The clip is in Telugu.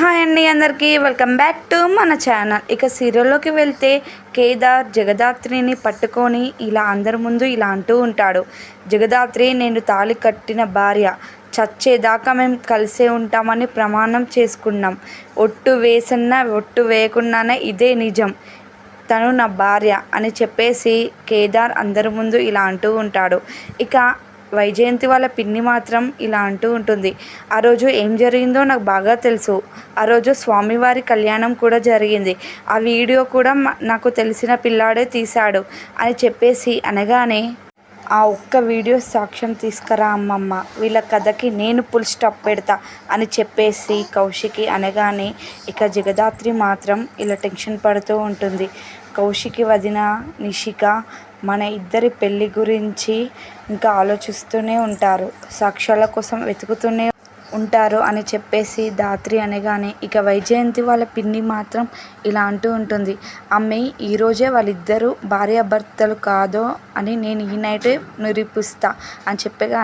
హాయ్ అండి అందరికీ వెల్కమ్ బ్యాక్ టు మన ఛానల్. ఇక సీరియల్లోకి వెళ్తే కేదార్ జగదాత్రిని పట్టుకొని ఇలా అందరి ముందు ఇలా అంటూ ఉంటాడు. జగదాత్రి నేను తాళి కట్టిన భార్య. చచ్చేదాకా మేము కలిసే ఉంటామని ప్రమాణం చేసుకున్నాం. ఒట్టు వేసన్నా ఒట్టు వేయకున్నానే ఇదే నిజం. తను నా భార్య అని చెప్పేసి కేదార్ అందరి ముందు ఇలా అంటూ ఉంటాడు. ఇక వైజయంతి వాళ్ళ పిన్ని మాత్రం ఇలా అంటూ ఉంటుంది. ఆ రోజు ఏం జరిగిందో నాకు బాగా తెలుసు. ఆ రోజు స్వామివారి కళ్యాణం కూడా జరిగింది. ఆ వీడియో కూడా నాకు తెలిసిన పిల్లాడే తీశాడు అని చెప్పేసి అనగానే ఆ ఒక్క వీడియో సాక్ష్యం తీసుకురా అమ్మమ్మ. వీళ్ళ కథకి నేను ఫుల్ స్టాప్ పెడతా అని చెప్పేసి కౌశికి అనగానే ఇక జగదాత్రి మాత్రం ఇలా టెన్షన్ పడుతూ ఉంటుంది. కౌశికి వదిన నిషిక మన ఇద్దరి పెళ్ళి గురించి ఇంకా ఆలోచిస్తూనే ఉంటారు. సాక్ష్యాల కోసం వెతుకుతూనే ఉంటారు అని చెప్పేసి దాత్రి అనగానే ఇక వైజయంతి వాళ్ళ పిన్ని మాత్రం ఇలా అంటూ ఉంటుంది. అమ్మే ఈరోజే వాళ్ళిద్దరూ భార్యాభర్తలు కాదో అని నేను ఈ నైటే నిరూపిస్తా అని చెప్పగా